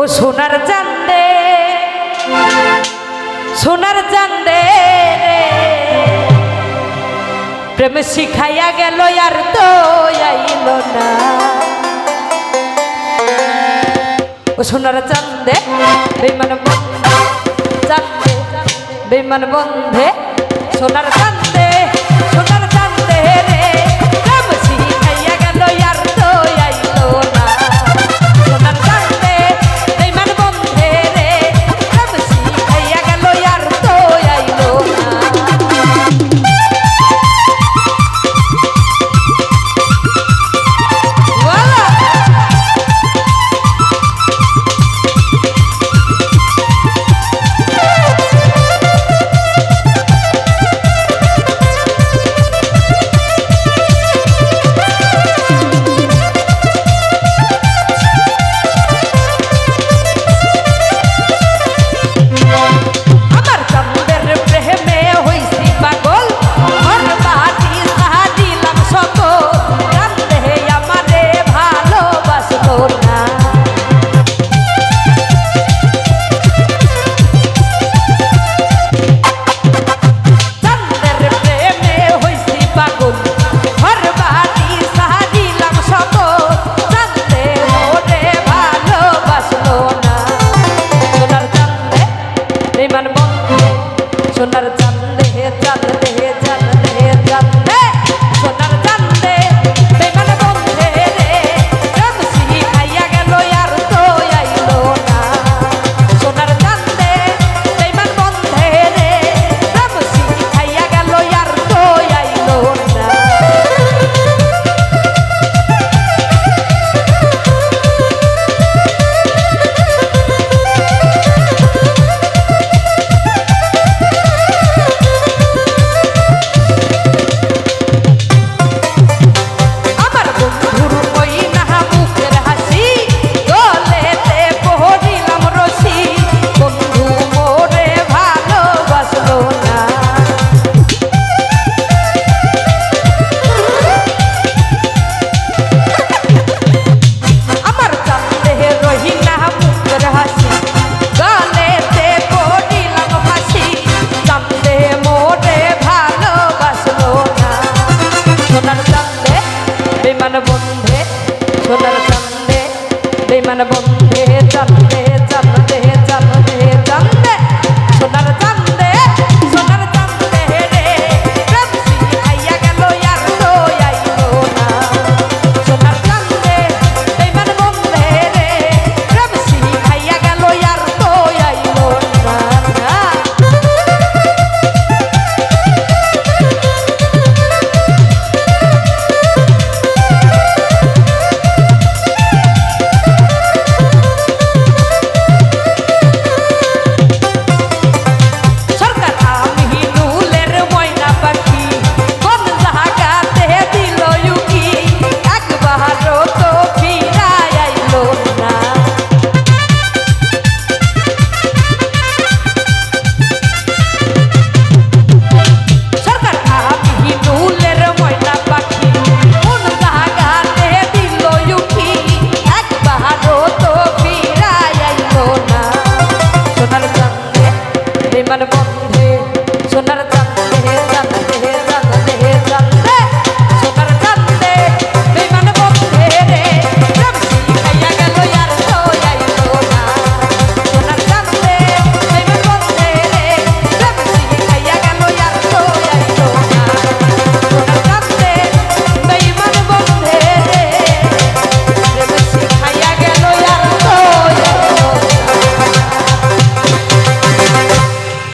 ও সোনার চান্দে সোনার চান্দে প্রেম শিখাইয়া গেল আর তো আইল না। ও সোনার চান্দে বেমান বন্ধে চান্দে বেমান বন্ধে, সোনার চান্দে হে চাঁদ বন্ধে সোনার সন্ধে বেমান বন্ধে চন্দে